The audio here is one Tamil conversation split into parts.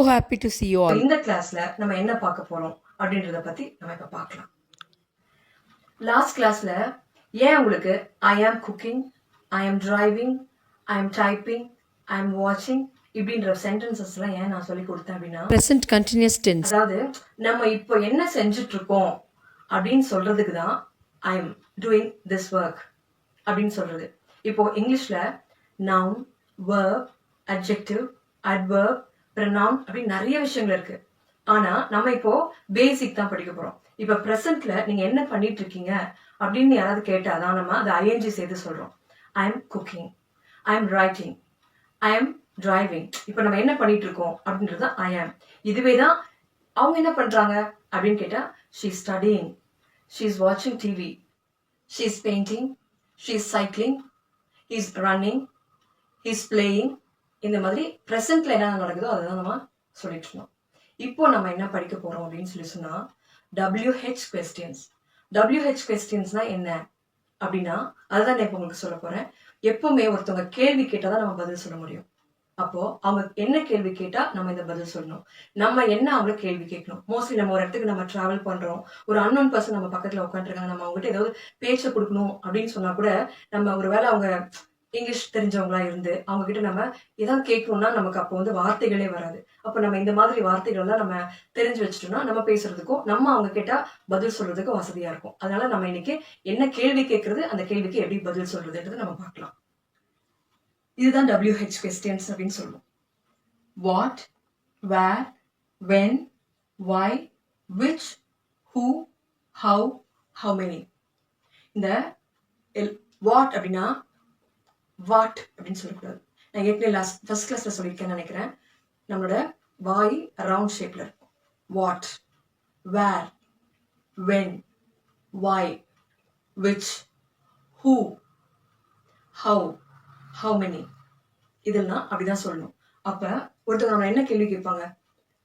So happy to see you all. இந்த கிளாஸ்ல நம்ம என்ன பார்க்க போறோம் அப்படின்றத பத்தி நம்ம இப்ப பார்க்கலாம் லாஸ்ட் கிளாஸ்ல ஏன் உங்களுக்கு ஐ ஆம் குக்கிங் ஐ ஆம் டிரைவிங் ஐ ஆம் டைப்பிங் ஐ ஆம் வாட்சிங் இப்படின்ற சென்டென்சஸ் எல்லாம் ஏன் நான் சொல்லி கொடுத்தேன் அப்படின்னா Present continuous tense. அதாவது நம்ம இப்போ என்ன செஞ்சுட்டு இருக்கோம் அப்படின்னு சொல்றதுக்கு தான் I am doing this work அப்படின்னு சொல்றது இப்போ இங்கிலீஷ்ல noun verb adjective adverb pronoun அப்படின்னு நிறைய விஷயங்கள் இருக்கு. ஆனா நம்ம இப்போ பேசிக் தான் படிக்க போறோம். இப்போ பிரசன்ட்ல நீங்க என்ன பண்ணிட்டு இருக்கீங்க அப்படின்னு யாராவது கேட்டாதான் நம்ம அதை ஐஎன்ஜி செய்து சொல்றோம். I am cooking I am writing I am driving இப்போ நம்ம என்ன பண்ணிட்டு இருக்கோம் அப்படின்றது ஐ ஆம் இதுவே தான் அவங்க என்ன பண்றாங்க அப்படின்னு கேட்டா ஷீ ஸ்டடிங் ஷீ இஸ் வாட்சிங் TV she is painting she is cycling is running is playing இந்த மாதிரி ப்ரெசென்ட்ல என்ன நடக்குதோ அதை தான் நம்ம சொல்லிட்டு இருந்தோம். இப்போ நம்ம என்ன படிக்க போறோம் அப்படின்னு சொல்லி சொன்னா டபிள்யூஹெச் கொஸ்டின்ஸ் டபிள்யூஹெச் கொஸ்டின்ஸ்னா என்ன? அப்படின்னா அதுதான் நான் இப்போ உங்களுக்கு சொல்ல போறேன். எப்பவுமே ஒருத்தவங்க கேள்வி கேட்டால் தான் நம்ம பதில் சொல்ல முடியும். அப்போ அவங்க என்ன கேள்வி கேட்டா நம்ம இந்த பதில் சொல்லணும். நம்ம என்ன அவங்கள கேள்வி கேட்கணும்? மோஸ்ட்லி நம்ம ஒரு இடத்துக்கு நம்ம டிராவல் பண்றோம். ஒரு அன்னோன் பர்சன் நம்ம பக்கத்துல உட்காந்துருக்காங்க நம்ம அவங்ககிட்ட ஏதாவது பேச்சை கொடுக்கணும் அப்படின்னு சொன்னா கூட நம்ம ஒருவேளை அவங்க இங்கிலீஷ் தெரிஞ்சவங்களா இருந்து அவங்க கிட்ட நம்ம எதாவது கேட்கணும்னா நமக்கு அப்போ வந்து வார்த்தைகளே வராது. அப்போ நம்ம இந்த மாதிரி வார்த்தைகள்லாம் நம்ம தெரிஞ்சு வச்சுட்டோம்னா நம்ம பேசுறதுக்கும் நம்ம அவங்க கிட்ட பதில் சொல்றதுக்கும் வசதியா இருக்கும். அதனால நம்ம இன்னைக்கு என்ன கேள்வி கேட்கறது அந்த கேள்விக்கு எப்படி பதில் சொல்றதுன்றது நம்ம பார்க்கலாம். இதுதான் WH கொஸ்டின்ஸ் அப்படின்னு சொல்லுவோம். What where when why which who how how many இந்த வாட் அப்படின்னா வாட் அப்படின்னு சொல்லக்கூடாது. நான் ஏற்கனவே லாஸ்ட் ஃபர்ஸ்ட் கிளாஸ்ல சொல்லியிருக்கேன்னு நினைக்கிறேன். நம்மளோட வாய் ரவுண்ட் ஷேப்ல இருக்கும். What where when why which who how how many இதெல்லாம் அப்படிதான் சொல்லணும். அப்ப ஒருத்தவங்க நம்ம என்ன கேள்வி கேட்பாங்க?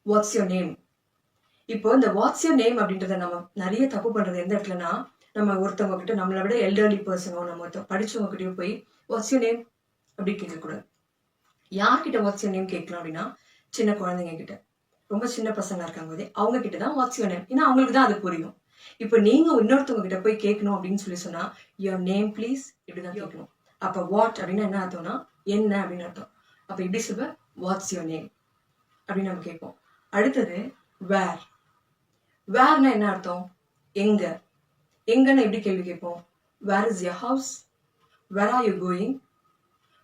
வாட்ஸ் யோர் நேம் இப்போ இந்த வாட்ஸ் யோர் நேம் அப்படின்றத நம்ம நிறைய தப்பு பண்றது எந்த இடத்துலனா நம்ம ஒருத்தவங்க கிட்ட நம்மளை விட எல்டர்லி பர்சனோ நம்ம ஒருத்தவங்க படிச்சவங்க கிட்டயோ போய் வாட்ஸ் யோர் நேம் அப்படி கேட்கக்கூடாது. யார்கிட்ட வாட்ஸ் யோர் நேம் கேட்கலாம் அப்படின்னா சின்ன குழந்தைங்க கிட்ட. ரொம்ப சின்ன பசங்க இருக்காங்க போதே அவங்க கிட்ட தான் வாட்ஸ் யோர் நேம் ஏன்னா அவங்களுக்கு தான் அது புரியும். இப்போ நீங்க இன்னொருத்தவங்க கிட்ட போய் கேட்கணும் அப்படின்னு சொல்லி சொன்னா யோர் நேம் ப்ளீஸ் இப்படிதான் கேட்கணும். அப்ப வாட் அப்படின்னா என்ன அர்த்தம்னா என்ன? அப்படின்னு அர்த்தம். அப்ப இப்படி சொல்ல வாட்ஸ் யோர் நேம் அப்படின்னு நம்ம கேட்போம். அடுத்தது வேர் வேர்னா என்ன அர்த்தம்? எங்க? எங்கன்னு எப்படி கேள்வி கேட்போம்? Where is your house where are you going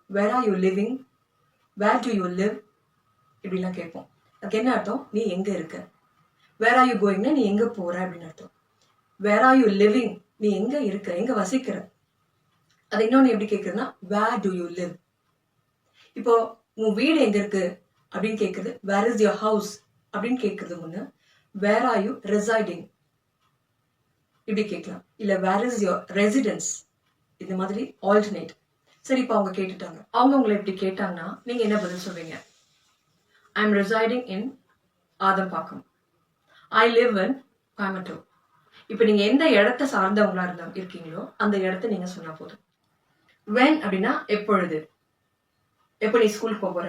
where are you living where do you live இப்படிலாம் கேட்போம். அதுக்கு என்ன அர்த்தம்? நீ எங்கே இருக்க? வேர் ஆர் யூ கோயிங்னா நீ எங்கே போகிற அப்படின்னு அர்த்தம். வேர் ஆர் யூ லிவிங் நீ எங்கே இருக்க? எங்கே வசிக்கிற? அது இன்னொன்று எப்படி கேட்குறதுன்னா வேர் டு யூ லிவ் இப்போ உன் வீடு எங்கே இருக்கு? அப்படின்னு கேட்குறது வேர் இஸ் யோர் ஹவுஸ் அப்படின்னு கேட்குறது முன்ன வேர் ஆர் யூ ரெசைடிங் இப்படி கேட்கலாம். இல்ல வேர் இஸ் யோர் ரெசிடென்ஸ் இந்த மாதிரி ஆல்டர்னேட் சரி இப்போ அவங்க கேட்டுட்டாங்க. அவங்க உங்களை இப்படி கேட்டாங்கன்னா நீங்க என்ன பதில் சொல்வீங்க? I am residing in Adambakkam I live in Coimbatore இப்போ நீங்க எந்த இடத்த சார்ந்தவங்களா இருந்தா இருக்கீங்களோ அந்த இடத்த நீங்க சொன்னா போதும். வென் அப்படின்னா எப்பொழுது? எப்போ நீ ஸ்கூலுக்கு போக போற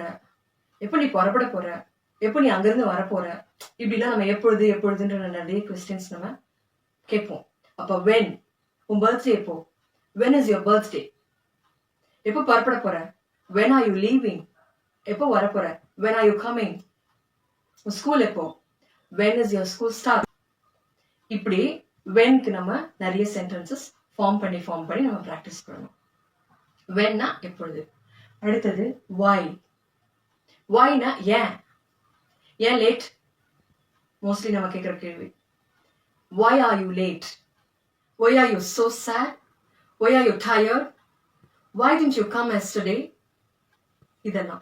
எப்போ நீ புறப்பட போற? எப்போ நீ அங்கிருந்து வரப்போற இப்படிலாம் நம்ம எப்பொழுது? எப்பொழுதுன்ற நிறைய கொஸ்டின்ஸ் நம்ம கேட்போம். அப்போ வென் உன் பர்த்டே எப்போ? வென் இஸ் யுவர் பர்த்டே எப்போ புறப்பட போற? வென் ஆர் யூ லீவிங் எப்போ வரப்போற? வென் ஆர் யூ கம்மிங் உன் ஸ்கூல் எப்போ? When is your school start இப்படி வென்க்கு நம்ம நிறைய சென்டென்சஸ் ஃபார்ம் பண்ணி ஃபார்ம் பண்ணி நம்ம ப்ராக்டிஸ் பண்ணணும். வென்னா எப்பொழுது? அடுத்தது வாய் வாய்னா ஏன்? ஏன் லேட் மோஸ்ட்லி நம்ம கேட்குற கேள்வி. Why are you late Why are you so sad? Why are you tired? Why didn't you come yesterday? இதெல்லாம்.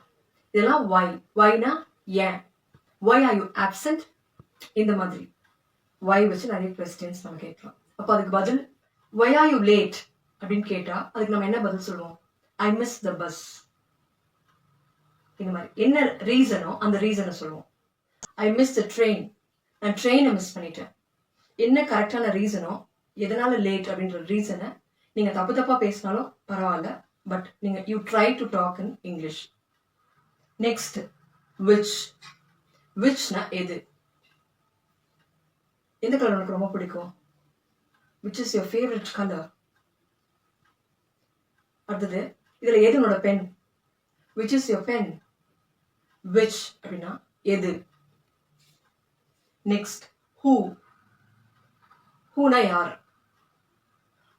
இதெல்லாம் வை வாய்னா ஏன்? Why are you absent? இந்த மாதிரி. Why வச்சு நிறைய கொஸ்டின்ஸ் நம்ம கேட்கலாம். அப்போ அதுக்கு பதில் why are you late? அப்படின்னு கேட்டா அதுக்கு நம்ம என்ன பதில் சொல்லுவோம்? ஐ மிஸ் த பஸ் இந்த மாதிரி. என்ன ரீசனோ அந்த ரீசனை சொல்லுவோம். ஐ மிஸ் த ட்ரெயின் நான் ட்ரெயினை மிஸ் பண்ணிட்டேன். என்ன கரெக்டான ரீசனோ எதனால லேட் அப்படின்ற ரீசனை நீங்கள் தப்பு தப்பாக பேசினாலும் பரவாயில்ல பட் நீங்கள் you try to talk in English next which விச்னா எது? எந்த கலர் உனக்கு ரொம்ப பிடிக்கும்? Which is your favourite colour அடுத்தது இதில் எது உன்னோட pen which is your pen which அப்படின்னா எது? நெக்ஸ்ட் ஹூ ஹூனா யார்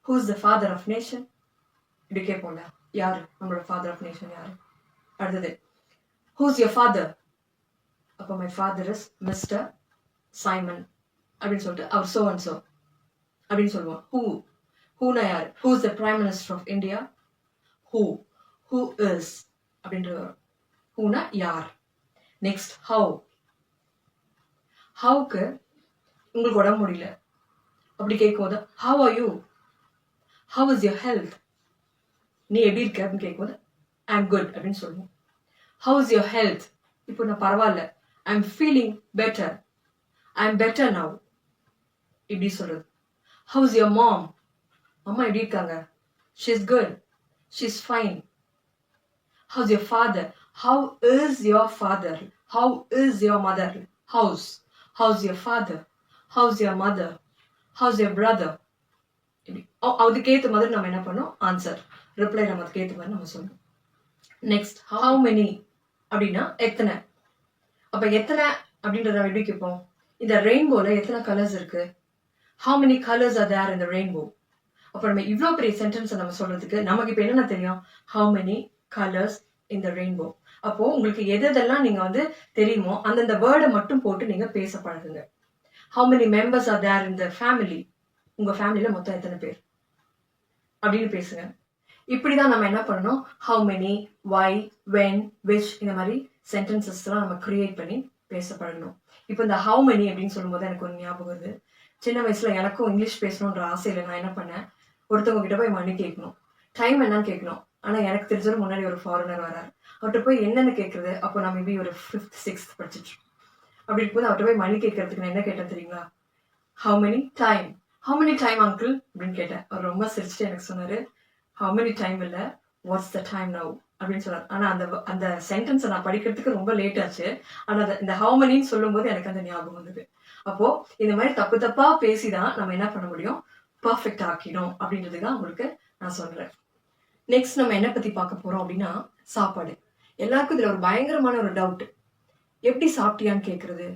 who is the father of nation இப்படி கேட்போம்ல யார் நம்மளோட ஃபாதர் ஆஃப் நேஷன் யார் அடுத்தது ஹூஸ் இஸ் ஃபாதர் அப்போ my father is mister Simon அப்படின்னு சொல்லிட்டு அவர் சோ அண்ட் சோ அப்படின்னு சொல்லுவோம் ஹூ ஹூனா யார் who is the prime minister of India who who is அப்படின்றது வரும் ஹூனா யார் நெக்ஸ்ட் ஹவு ஹவுக்கு உங்களுக்கு உடம்பு முடியல அப்படி கேட்கும்போது how are you how is your health நீ எப்படி இருக்க? அப்படின்னு கேட்கும்போது ஐ எம் குட் அப்படின்னு சொல்லுவோம். ஹவ் இஸ் யுவர் ஹெல்த் இப்போ நான் பரவாயில்ல. I am feeling better I am better now இப்படி சொல்றது. ஹவ் இஸ் யுவர் மாம் அம்மா எப்படி இருக்காங்க? She is good she is fine how's your father how is your father how is your mother how's how's your father how's your mother how's a brother இப்படி. அதுக்கேற்ற மாதிரி நம்ம என்ன பண்ணோம் ஆன்சர் ரிப்ளை நம்ம அதுக்கேற்ற மாதிரி நம்ம சொல்லணும். நெக்ஸ்ட் ஹவு மெனி அப்படின்னா எத்தனை? அப்ப எத்தனை அப்படின்றத நம்ம எப்படி கேட்போம் இந்த ரெயின்போல எத்தனை கலர்ஸ் இருக்கு? How many colours are there இந்த ரெயின்போ அப்ப நம்ம இவ்ளோ பெரிய சென்டென்ஸ் நம்ம சொல்றதுக்கு நமக்கு இப்ப என்னென்ன தெரியும்? ஹவு மெனி கலர்ஸ் இந்த ரெயின்போ அப்போ உங்களுக்கு எது எதெல்லாம் நீங்க வந்து தெரியுமோ அந்தந்த வேர்டை மட்டும் போட்டு நீங்க பேச பழகுங்க. How many members are there இந்த ஃபேமிலி உங்கள் ஃபேமிலியில் மொத்தம் எத்தனை பேர்? அப்படின்னு பேசுங்க. இப்படிதான் நம்ம என்ன பண்ணணும்? How many why when which இந்த மாதிரி சென்டென்சஸ்லாம் நம்ம கிரியேட் பண்ணி பேச பழகணும் இப்போ இந்த ஹவு மெனி அப்படின்னு சொல்லும்போது எனக்கு ஒரு ஞாபகம் வருது. சின்ன வயசில் எனக்கும் இங்கிலீஷ் பேசணுன்ற ஆசையில் நான் என்ன பண்ணேன்? ஒருத்தவங்க கிட்ட போய் மணி கேட்கணும். டைம் என்னன்னு கேட்கணும். ஆனால் எனக்கு தெரிஞ்சது முன்னாடி ஒரு ஃபாரினர் வரார். அவர்கிட்ட போய் என்னென்னு கேட்குறது? அப்போ நான் மேபி ஒரு ஃபிஃப்த் சிக்ஸ்த் படிச்சுட்டு அப்படி இருக்கும்போது அவர்கிட்ட போய் மணி கேட்கறதுக்கு நான் என்ன கேட்டேன் தெரியுங்களா? How many time how many time uncle அப்படின்னு கேட்டேன். அவர் ரொம்ப சிரிச்சுட்டு எனக்கு சொன்னாரு ஹவு மெனி டைம் இல்ல? வாட்ஸ் த டைம் நவ் அப்படின்னு சொன்னார். ஆனா அந்த அந்த சென்டென்ஸை நான் படிக்கிறதுக்கு ரொம்ப லேட் ஆச்சு. ஆனா அந்த- இந்த ஹவு மெனின்னு சொல்லும்போது எனக்கு அந்த ஞாபகம் வந்தது. அப்போ இந்த மாதிரி தப்பு தப்பா பேசிதான் நம்ம என்ன பண்ண முடியும்? பர்ஃபெக்ட் ஆக்கிடும் அப்படின்றது தான் உங்களுக்கு நான் சொல்றேன். நெக்ஸ்ட் நம்ம என்ன பத்தி பார்க்க போறோம் அப்படின்னா சாப்பாடு. எல்லாருக்கும் இதுல ஒரு பயங்கரமான ஒரு டவுட் எப்படி சாப்பிட்டியான்னு கேட்குறது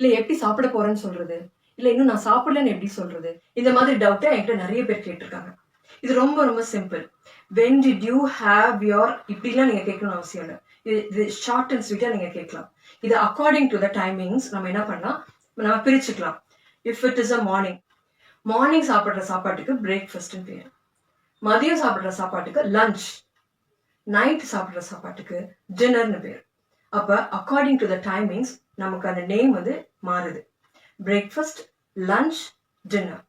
இல்லை எப்படி சாப்பிட போறேன்னு சொல்றது? இல்லை இன்னும் நான் சாப்பிடலன்னு எப்படி சொல்றது? இந்த மாதிரி டவுட்டை என்கிட்ட நிறைய பேர் கேட்டிருக்காங்க. இது ரொம்ப ரொம்ப simple when did you have your இப்படிலாம் நீங்க கேட்கணும்னு அவசியம் இல்லை. இது இது ஷார்ட் அண்ட் ஸ்வீட்டா நீங்க கேட்கலாம். இது அக்கார்டிங் டு த டைமிங்ஸ் நம்ம என்ன பண்ணலாம்? நம்ம பிரிச்சுக்கலாம். If it is a morning morning சாப்பிட்ற சாப்பாட்டுக்கு பிரேக்ஃபாஸ்ட்னு பேர். மதியம் சாப்பிட்ற சாப்பாட்டுக்கு லஞ்ச் நைட் சாப்பிட்ற சாப்பாட்டுக்கு டின்னர்னு பேர். அப்போ அக்கார்டிங் டு த டைமிங்ஸ் நமக்கு அந்த நேம் வந்து மாறுது. பிரேக்ஃபாஸ்ட் லஞ்ச் டின்னர்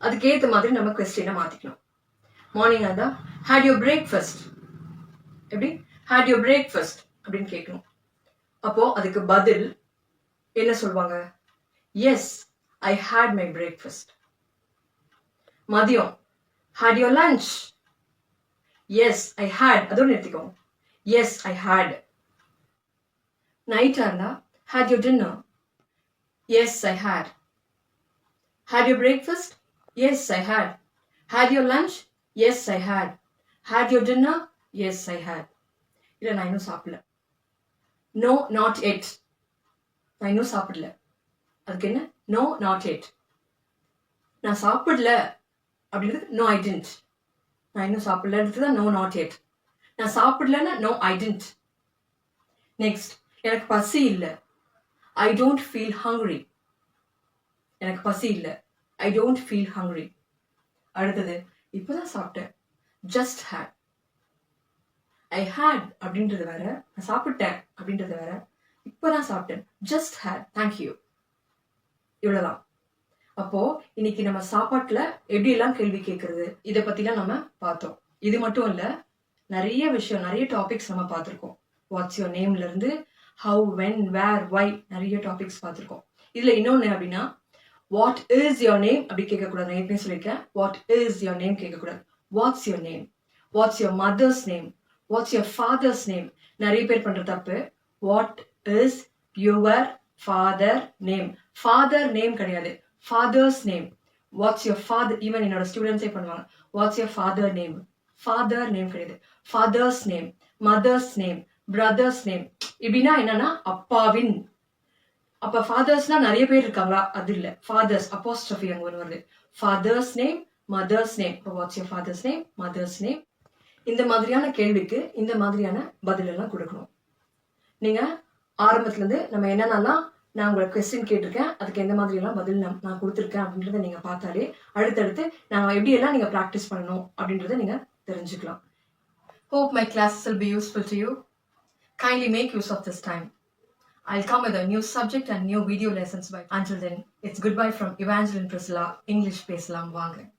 அதுக்கேற்ற மாதிரி நம்ம கொஸ்டினை மாற்றிக்கணும் மார்னிங் இருந்தா ஹேட் யூ பிரேக்ஃபாஸ்ட் எப்படி? ஹேட் யூ பிரேக்ஃபாஸ்ட் அப்படின்னு கேட்கணும் அப்போ அதுக்கு பதில் என்ன சொல்லுவாங்க yes I had my breakfast மதியம் had your lunch yes I had அதோட நிறுத்திக்கோங்க. எஸ் ஐ ஹேட் நைட்டாக இருந்தா had you dinner yes I had had you breakfast yes I had had you lunch yes I had had you dinner yes I had இல்லை நான் இன்னும் சாப்பிடல. நோ நாட் எட் நான் இன்னும் சாப்பிடல. அதுக்கு என்ன? நோ நாட் எட் நான் சாப்பிடல அப்படின்றது நோ ஐ டென்ட் நான் இன்னும் சாப்பிடலன்றது தான் நோ நாட் எட் நான் சாப்பிடலன்னா நோ ஐ டென்ட் நெக்ஸ்ட் எனக்கு பசி இல்லை. ஐ டோன்ட் ஃபீல் ஹங்க்ரி எனக்கு பசி இல்லை. ஐ டோன்ட் ஃபீல் ஹங்க்ரி அடுத்தது இப்போதான் சாப்பிட்டேன். ஜஸ்ட் ஹேட் ஐ ஹேட் அப்படின்றது வேற நான் சாப்பிட்டேன் அப்படின்றது வேற இப்போதான் சாப்பிட்டேன். ஜஸ்ட் ஹேட் தேங்க்யூ இவ்வளோதான் அப்போ இன்னைக்கு நம்ம சாப்பாட்டுல எப்படி எல்லாம் கேள்வி கேட்கறது இதை பத்திலாம் நம்ம பார்த்தோம். இது மட்டும் இல்ல நிறைய விஷயம் நிறைய டாபிக்ஸ் நம்ம பார்த்துருக்கோம். வாட்ஸ் யோர் நேம்ல இருந்து ஹவு வென் வேர் வை நிறைய டாபிக்ஸ் பார்த்துருக்கோம். இதில் இன்னொன்று அப்படின்னா வாட் இஸ் யோர் நேம் அப்படி கேட்கக்கூடாது. நான் ஏற்கனவே சொல்லியிருக்கேன். வாட் இஸ் யோர் நேம் கேட்கக்கூடாது. What's your name what's your mother's name what's your father's name நிறைய பேர் பண்ணுற தப்பு. What is your father name father name கிடையாது. Father's name what's your father even என்னோட ஸ்டூடெண்ட்ஸே பண்ணுவாங்க. What's your father name father name கிடையாது. Father's name mother's name brother's name இப்படின்னா என்னன்னா அப்பாவின் அப்ப ஃபாதர்ஸ்னா நிறைய பேர் இருக்காங்களா? அது இல்ல. ஃபாதர்ஸ் அப்போஸ்ட்ரஃபி அங்க ஒன்று வருது. ஃபாதர்ஸ் நேம் மதர்ஸ் நேம் இப்போ what's your father's name mother's name இந்த மாதிரியான கேள்விக்கு இந்த மாதிரியான பதில் எல்லாம் கொடுக்கணும். நீங்க ஆரம்பத்துல இருந்து நம்ம என்னென்னலாம் நான் உங்களுக்கு கொஸ்டின் கேட்டிருக்கேன். அதுக்கு எந்த மாதிரி எல்லாம் பதில் நான் நான் கொடுத்துருக்கேன் அப்படின்றத நீங்க பார்த்தாலே அடுத்தடுத்து நான் எப்படி எல்லாம் நீங்க ப்ராக்டிஸ் பண்ணணும் அப்படின்றத நீங்க தெரிஞ்சுக்கலாம். Hope my classes will be useful to. Kindly make use of this time. I'll come with a new subject and new video lessons. By until then, it's goodbye from Evangeline Priscilla, English Pesalam Wanga.